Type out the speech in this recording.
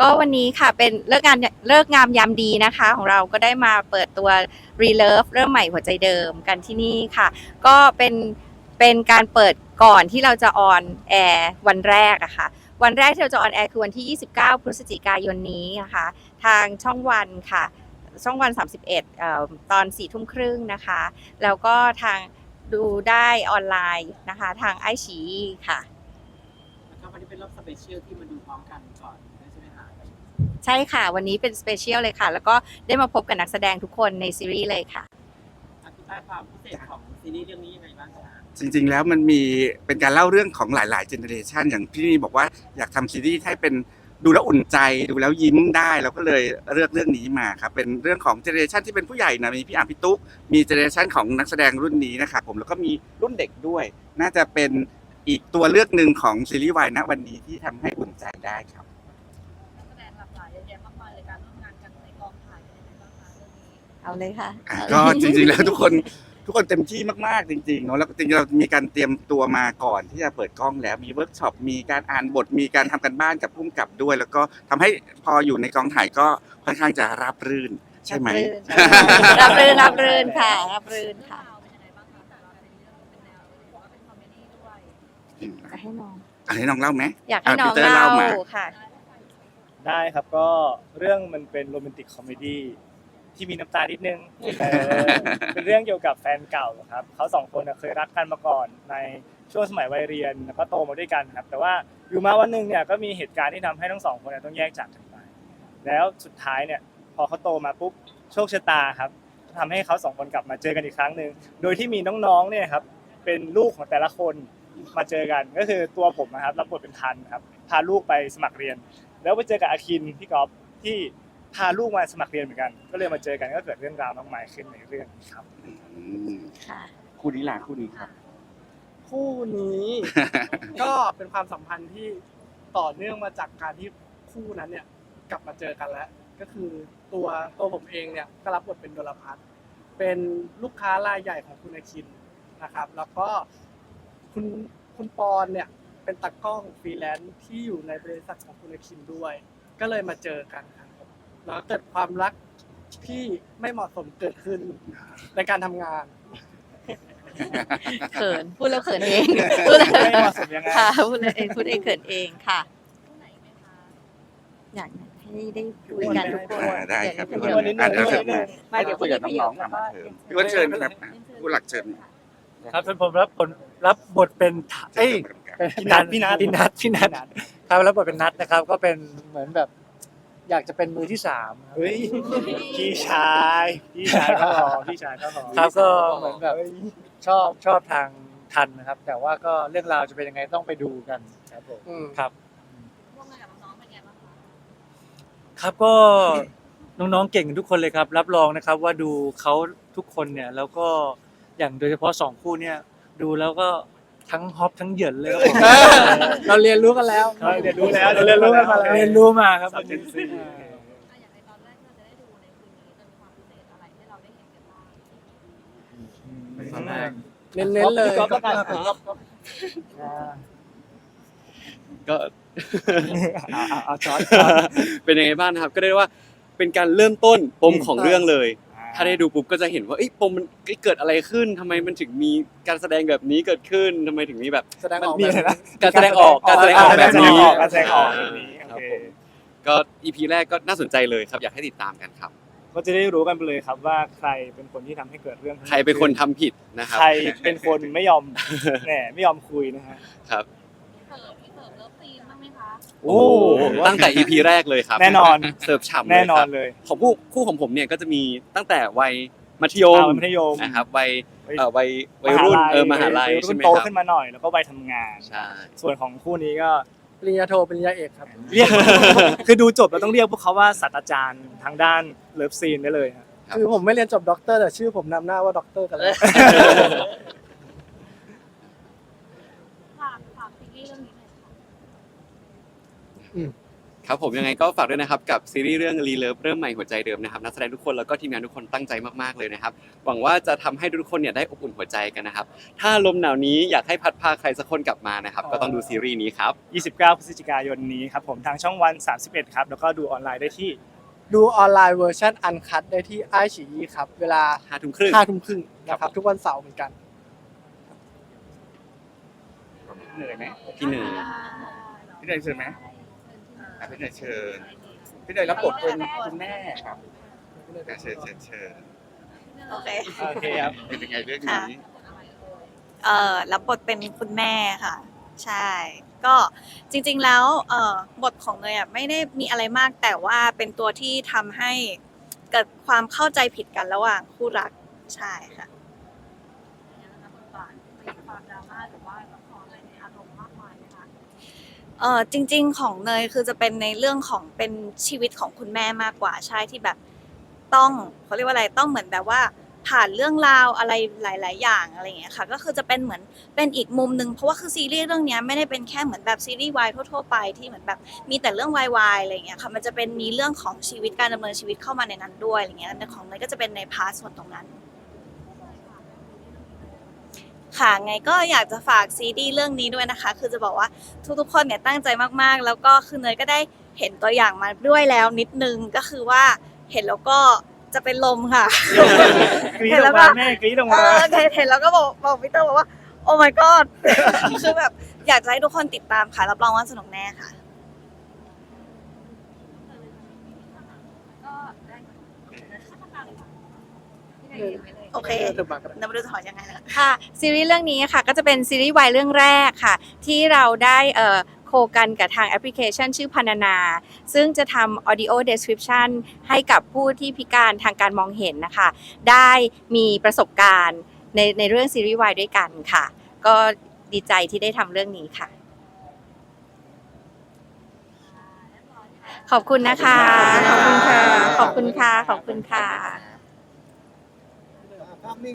ก็วันนี้ค่ะเป็นเลิกงานเลิกงามยามดีนะคะ ของเราก็ได้มาเปิดตัว Relove เริ่มใหม่หัวใจเดิมกันที่นี่ค่ะ ก็เป็นเป็นการเปิดก่อนที่เราจะออนแอร์วันแรกอะค่ะ วันแรกที่เราจะออนแอร์คือวันที่ 29 พฤศจิกายนนี้นะคะ ทางช่องวันค่ะ ช่องวัน 31เอ่อตอน4ทุ่มครึ่งนะคะ แล้วก็ทางดูได้ออนไลน์นะคะ ทางไอชีค่ะแล้วก็วันนี้เป็นรอบสเปเชียลที่มาดูพร้อมกันก่อน ใช่ไหมคะใช่ค่ะ วันนี้เป็นสเปเชียลเลยค่ะ แล้วก็ได้มาพบกับนักแสดงทุกคนในซีรีส์เลยค่ะอธิบายความพิเศษของซีรีส์เรื่องนี้ยังไงบ้างคะจริงๆแล้วมันมีเป็นการเล่าเรื่องของหลายๆเจเนอเรชันอย่างพี่นี่บอกว่าอยากทำซีรีส์ให้เป็นดูแล้วอุ่นใจดูแล้วยิ้มได้เราก็เลยเลือกเรื่องนี้มาครับเป็นเรื่องของเจเนอเรชันที่เป็นผู้ใหญ่นะมีพี่อาร์มพี่ตุ๊กมีเจเนอเรชันของนักแสดงรุ่นนี้นะครับผมแล้วก็มีรุ่นเด็กด้วย น่าจะเป็นอีกตัวเลือกหนึ่งของซีรีส์วายณวันนี้ที่ทำให้อุ่นใจได้ครับ เอาเลยค่ะอะ ก็จริงๆแล้วทุกคนทุกคนเต็มที่มากๆ จริงๆเนาะแล้วจริงๆเรามีการเตรียมตัวมาก่อนที่จะเปิดกล้องแล้วมีเวิร์กช็อปมีการอ่านบทมีการทำกันบ้านกับผู้กำกับด้วย แล้วก็ทำให้พออยู่ในกองถ่ายก็ค่อนข้างจะราบรื่น ใช่ไหม รับรื่นรับรื่นค่ะ รับรื่นเรื่องค่ะราวเป็นยังไงบ้างคะแต่ละในเรื่องเป็นแนวหรือว่าเป็นคอมเมดี้ด้วยจะให้น้อง อันนี้น้องเล่าไหมอยากให้น้องอะพีเตอร์เล่าเล่ามาค่ะ ได้ครับก็เรื่องมันเป็นโรแมนติกคอมเมดี้ ที่มีน้ำตานิดนึงเออเป็นเรื่องเกี่ยวกับแฟนเก่าครับเขาสองคนน่ะเคยรักกันมาก่อนในช่วงสมัยวัยเรียนแล้วก็โตมาด้วยกันครับ แต่ว่าอยู่มาวันหนึ่งเนี่ยก็มีเหตุการณ์ที่ทำให้ทั้งสองคนเนยต้องแยกจากกันไป แล้วสุดท้ายเนี่ยพอเขาโตมาปุ๊บโชคชะตาครับทำให้เขาสองคนกลับมาเจอกันอีกครั้งหนึ่งโดยที่มีน้องๆเนี่ยครับเป็นลูกของแต่ละคนมาเจอกันก็คือตัวผมนะครับรับบทเป็นทันครับพาลูกไปสมัครเรียน แล้วไปเจอกับอาคินพี่กอฟที่ พาลูกมาสมัครเรียนเหมือนกัน ก็เลยมาเจอกันก็เกิดเรื่องราวมากมายขึ้นในเรื่องนี้ครับอืมค่ะ คู่นี้ล่ะคู่นี้ครับ คู่นี้ ก็เป็นความสัมพันธ์ที่ต่อเนื่องมาจากการที่คู่นั้นเนี่ย กลับมาเจอกันแล้ว ก็คือตัวตัวผมเองเนี่ยก็รับบทเป็นดลพัฒน์เป็นลูกค้ารายใหญ่ของคุณอาคินนะครับ แล้วก็คุณคุณปอนเนี่ยเป็นตากล้องฟรีแลนซ์ที่อยู่ในบริษัทของคุณอาคินด้วย ก็เลยมาเจอกันครับ แล้วเกิดความรักที่ไม่เหมาะสมเกิดขึ้นในการทำงาน เขินพูดแล้วเขินเองพูดแล้วไม่เหมาะสมยังไง ค่ะพูดเองพูดเองเขินเองค่ะคู่ไหนไหมคะอยากให้ได้คุยกันทุกคนอ่าได้ครับอยากให้นิดนึอะงเดี๋ยวเชิญนิดนึงมาเดี๋ยวคุยกับน้องๆอะมาเชิญพี่วันเชิญครับผู้หลักเชิญครับส่วนผมรับผลรับบทเป็นทะเอ้ยพี่นัทพี่นัทพี่นัทพี่นัทครับรับบทเป็นนัทนะครับ ก็เป็นเหมือนแบบ อยากจะเป็นมือที่สามครับ เฮ้ยพี่ชายพี่ชายก็หอมพี่ชายก็หอมครับก็เหมือนแบบชอบชอบทางทันนะครับ แต่ว่าก็เรื่องราวจะเป็นยังไงต้องไปดูกันครับผมครับ ร่วมงานกับน้องๆเป็นยังไงบ้างคะครับก็น้องๆเก่งกันทุกคนเลยครับ รับรองนะครับว่าดูเขาทุกคนเนี่ยแล้วก็อย่างโดยเฉพาะสองคู่เนี่ยดูแล้วก็ ทั้งฮอปทั้งเหยินเลยครับผมเราเรียนรู้กันแล้วเราเรียนรู้แล้วเราเรียนรู้กันมาแล้วเรียนรู้มาครับสาวเจนซีอะอย่างในตอนแรกที่เราจะได้ดูในคืนนี้จะมีความพิเศษอะไรให้เราได้เห็นกันบ้างตอนแรกเน้นๆเลยพี่ก๊อฟประกาศครับก็เอาเอาเอาจอร์จเป็นยังไงบ้างนะครับ ก็ได้ว่าเป็นการเริ่มต้นปมของเรื่องเลย ถ้าได้ดูปุ๊บก็จะเห็นว่าเอ้ยปมมันเกิดอะไรขึ้นทำไมมันถึงมีการแสดงแบบนี้เกิดขึ้นทำไมถึงมีแบบ แสดงออกมีอะไรนะ การแสดงออกการแสดงออกแบบนี้ การแสดงออกแบบนี้คโอรับเคผมก็อีพีแรกก็น่าสนใจเลยครับ อยากให้ติดตามกันครับ ก็จะได้รู้กันไปเลยครับว่าใครเป็นคนที่ทำให้เกิดเรื่องใครเป็นคนทำผิดนะครับ ใครเป็นคนไม่ยอมแหมไม่ยอมคุยนะฮะครับ เสิร์ฟมีเสิร์ฟเลิฟซี นบ้างไหมคะโอ้ตั้งแต่อีพีแรกเลยครับแน่นอน เสิร์ฟฉ่ำเลยแน่นอคนรับเลยของคู่คู่ของผมเนี่ยก็จะมีตั้งแต่วัยมัธยมอ่ามัธยมนะครับวัยเอ่อวัยวัยรุ่นเออมหาลัยวัใช่ไหมโตครับขึ้นมาหน่อยแล้วก็วัยทำงาน ใช่ ส่วนของคู่นี้ก็ปริญญาโทปริญญาเอกครับ เรียก คือดูจบเราต้องเรียกพวกเขาว่าศาสตราจารย์ทางด้านเลิฟซีนได้เลยฮะครับ คือผมไม่เรียนจบด็อกเตอร์แต่ชื่อผมนำหน้าว่าด็อกเตอร์กันแล้ว ฝากฝากซีรีส์เรื่องนี้หน่อย ค่ะครับผมยังไงก็ฝากด้วยนะครับกับซีรีส์เรื่องรีเลิฟเริ่มใหม่หัวใจเดิมนะครับนักแสดงทุกคนแล้วก็ทีมงานทุกคนตั้งใจมากๆเลยนะครับหวังว่าจะทำให้ทุกคนเนี่ยได้อบอุ่นหัวใจกันนะครับถ้าลมหนาวนี้อยากให้พัดพาใครสักคนกลับมานะครับก็ต้องดูซีรีส์นี้ครับ 29 พฤศจิกายนนี้ครับผมทางช่องวัน 31 ครับแล้วก็ดูออนไลน์ได้ที่ ดูออนไลน์เวอร์ชันอันคัดได้ที่ไอฉีครับเวลาห้าทุ่มครึ่งห้าทุ่มครึ่งนะคครัรับบทุกวันเสาร์เหมือนกันเหนื่อยไหมพี่หนึ่งพี่เนยเชิญไหม อะพี่เนยเชิญพี่เนยรับบทเป็นคุณแม่ครับอะเชิญเชิญเชิญโอเค โอเคครับ เป็นยังไงเรื่องนี้ เอ่อรับบทเป็นคุณแม่ค่ะ ใช่ ก็จริง ๆ แล้วเอ่อบทของเนยอะไม่ได้มีอะไรมากแต่ว่าเป็นตัวที่ทำให้เกิดความเข้าใจผิดกันระหว่างคู่รักใช่ค่ะ มีความดราม่าหรือว่าละครอะไรในอารมณ์มากมายไหมคะ เออจริง ๆ ของเนยคือจะเป็นในเรื่องของเป็นชีวิตของคุณแม่มากกว่าใช่ที่แบบต้องเขาเรียกว่าอะไรต้องเหมือนแบบว่า ผ่านเรื่องราวอะไรหลาย ๆ อย่างอะไรอย่างเงี้ยค่ะ ก็คือจะเป็นเหมือนเป็นอีกมุมหนึ่งเพราะว่าคือซีรีส์เรื่องเนี้ยไม่ได้เป็นแค่เหมือนแบบซีรีส์วายทั่ว ๆ ไปที่เหมือนแบบมีแต่เรื่องวายๆอะไรอย่างเงี้ยค่ะมันจะเป็นมีเรื่องของชีวิตการดำเนินชีวิตเข้ามาในนั้นด้วยอะไรเงี้ยของเนยก็จะเป็นในพาร์ทส่วนตรงนั้น ค่ะ ไงก็อยากจะฝากซีดีเรื่องนี้ด้วยนะคะ คือจะบอกว่าทุกๆคนเนี่ยตั้งใจมากๆ แล้วก็คือเนยก็ได้เห็นตัวอย่างมาด้วยแล้วนิดนึงก็คือว่าเห็นแล้วก็จะเป็นลมค่ะกรี๊ดออกมาแม่กรี๊ดออกเอมาอเห็นเห็นแล้วก็บอกบอกพี่เตอร์บอกว่า โอ้ my god คือแบบอยากจะให้ทุกคนติดตามค่ะรับรองว่าสนุกแน่ค่ะ ก็ได้พัฒนาเลยค่ะที่ไหนยังไม่เลย โอเคเออเธอมากันเนยไม่รู้จะถอนยังไงนะคะค่ะ ซีรีส์เรื่องนี้ค่ะ ก็จะเป็นซีรีส์วายเรื่องแรกค่ะ ที่เราได้เอ่อโคกันกับทางแอปพลิเคชันชื่อพานานา ซึ่งจะทำ audio description ให้กับผู้ที่พิการทางการมองเห็นนะคะ ได้มีประสบการณ์ในในเรื่องซีรีส์วายด้วยกันค่ะ ก็ดีใจที่ได้ทำเรื่องนี้ค่ะ ขอบคุณนะคะ ขอบคุณค่ะ ขอบคุณค่ะ ขอบคุณค่ะ coming